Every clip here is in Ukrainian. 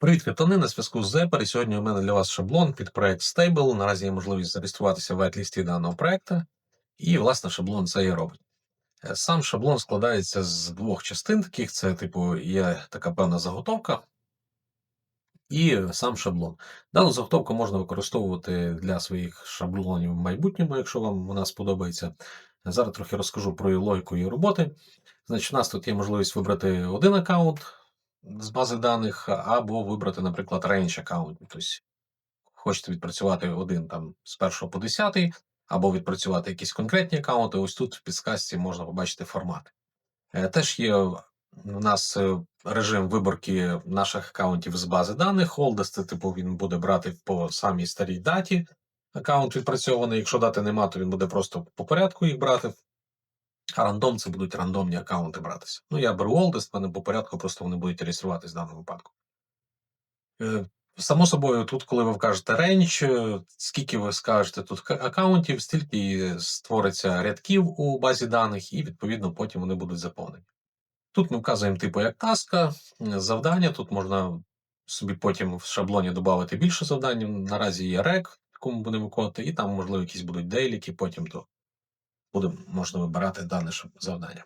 Привіт, криптони, на зв'язку з Zepper. І сьогодні у мене для вас шаблон під проект Stable. Наразі є можливість зареєструватися в вайт-лісті даного проекту. І, власне, шаблон це і робить. Е, Сам шаблон складається з двох частин таких: це, типу, є така певна заготовка. І сам шаблон. Дану заготовку можна використовувати для своїх шаблонів в майбутньому, якщо вам вона сподобається. Зараз трохи розкажу про її логіку її роботи. Значить, у нас тут є можливість вибрати один аккаунт з бази даних, або вибрати, наприклад, range аккаунт. Тобто, хочете відпрацювати один там з 1 по 10, або відпрацювати якісь конкретні аккаунти. Ось тут в підсказці можна побачити формати. Е, Теж є у нас е, режим виборки наших аккаунтів з бази даних. Це типу він буде брати по самій старій даті. Аккаунт відпрацьований. Якщо дати нема, то він буде просто по порядку їх брати. А рандом це будуть рандомні аккаунти братися. Ну, я беру Oldest, в мене по порядку, просто вони будуть реєструватись в даному випадку. Е, Само собою, тут, коли ви вкажете е, скільки ви скажете тут аккаунтів, стільки створиться рядків у базі даних, і відповідно потім вони будуть заповнені. Тут ми вказуємо типу як таска, завдання. Тут можна собі потім в шаблоні додати більше завдань. Наразі є рек, якому будемо виконувати, і там, можливо, якісь будуть дейліки, потім то буде можна вибирати дане завдання.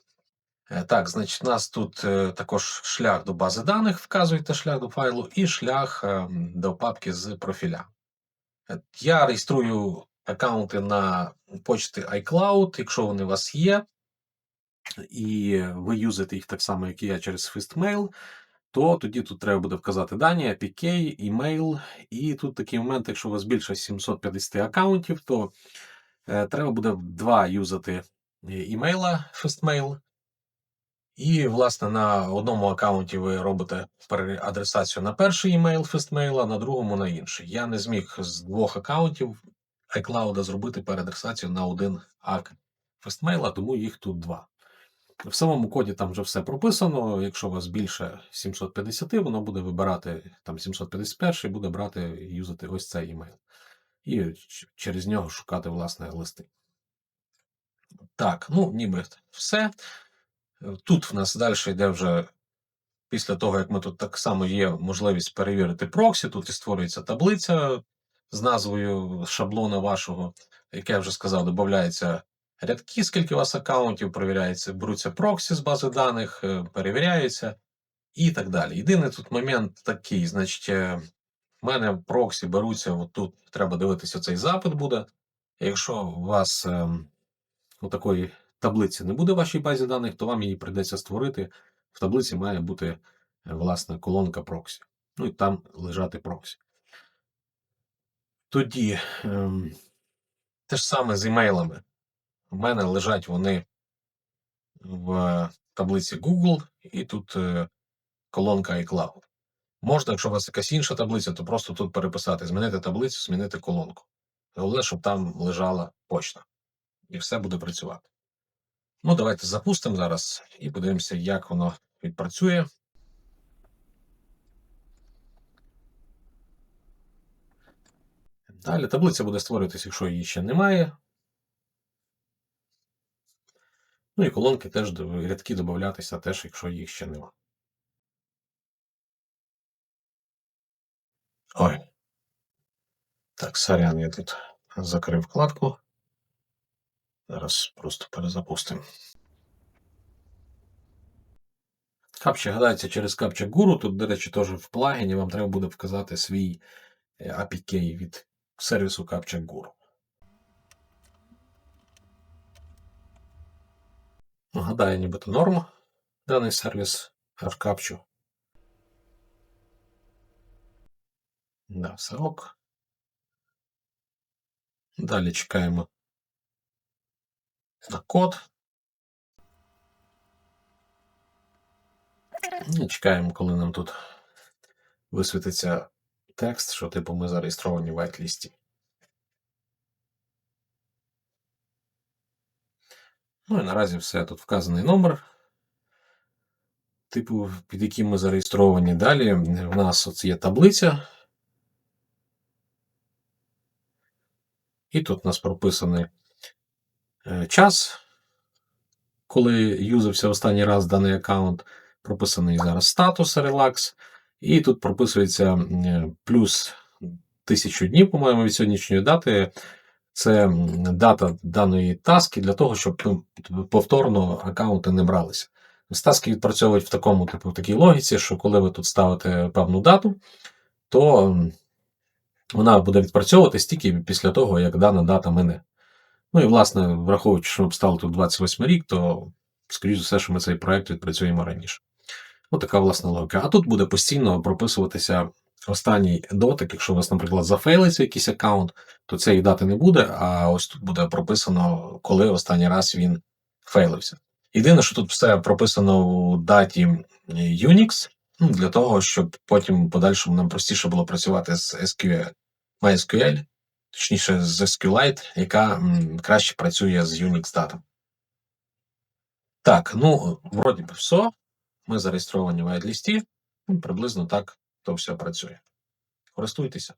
Е, Так, значить, у нас тут е, також шлях до бази даних, вказуєте шлях до файлу, і шлях до папки з профіля. Е, Я реєструю аккаунти на почті iCloud, якщо вони у вас є, і ви юзаєте їх так само, як і я через FistMail, то тоді тут треба буде вказати дані, APK, email, і тут такий момент, якщо у вас більше 750 аккаунтів, то треба буде два юзати е, імейла FistMail, і, власне, на одному аккаунті ви робите переадресацію на перший імейл FistMail, а на другому на інший. Я не зміг з двох аккаунтів iCloud зробити переадресацію на один ак FistMail, тому їх тут два. В самому коді там вже все прописано. Якщо у вас більше 750, воно буде вибирати там 751 і буде брати юзати ось цей імейл. І через нього шукати власне листи. Так, ну ніби все. Е, Тут в нас далі йде вже після того, як ми тут так само є можливість перевірити проксі. Тут і створюється таблиця з назвою шаблона вашого, як я вже сказав, додається рядки, скільки у вас аккаунтів, перевіряється, беруться проксі з бази даних, е, перевіряються і так далі. Єдиний тут момент такий, значить, е, в мене проксі беруться, от тут треба дивитися, цей запит буде. Якщо у вас ем, у такої таблиці не буде в вашій базі даних, то вам її прийдеться створити. В таблиці має бути е, власне колонка проксі. Ну і там лежати проксі. Тоді ем, те ж саме з імейлами. У мене лежать вони в таблиці Google, і тут е, колонка iCloud. Можна, якщо у вас якась інша таблиця, то просто тут переписати, змінити таблицю, змінити колонку. Головне, щоб там лежала почта. І все буде працювати. Ну, давайте запустимо зараз і подивимося, як воно відпрацює. Далі таблиця буде створюватися, якщо її ще немає. Ну і колонки теж рядки додатися, теж, якщо їх ще немає. Ой. Так, сорян, я тут закрив вкладку. Зараз просто перезапустимо. Капча гадається через капча гуру. Тут, до речі, теж в плагіні вам треба буде вказати свій е, APK від сервісу капча гуру. Гадаю, нібито норм даний сервіс HCapture. Да, все ок. Далі чекаємо на код. І чекаємо, коли нам тут висвітиться текст, що типу ми зареєстровані в whitelist. Ну і наразі все тут вказаний номер. Типу, під яким ми зареєстровані. Далі в нас є таблиця. І тут у нас прописаний е, час, коли юзався останній раз даний аккаунт, прописаний зараз статус Relax, І тут прописується плюс тисячу днів, по-моєму, від сьогоднішньої дати. Це дата даної таски для того, щоб ну, повторно аккаунти не бралися. Таски відпрацьовують в такому типу в такій логіці, що коли ви тут ставите певну дату, то вона буде відпрацьовуватись тільки після того, як дана дата мине. Ну і власне, враховуючи, що встали тут 28 рік, то скоріш за все, що ми цей проект відпрацюємо раніше. Ось така власна логіка. А тут буде постійно прописуватися останній дотик. Якщо у вас, наприклад, зафейлиться якийсь аккаунт, то цієї дати не буде, а ось тут буде прописано, коли останній раз він фейлився. Єдине, що тут все прописано у даті Unix, ну, для того, щоб потім в подальшому нам простіше було працювати з SQL, MySQL, точніше з SQLite, яка краще працює з Unix Data. Так, ну, вроді би все. Ми зареєстровані в айдлісті. Ну, приблизно так то все працює. Користуйтеся.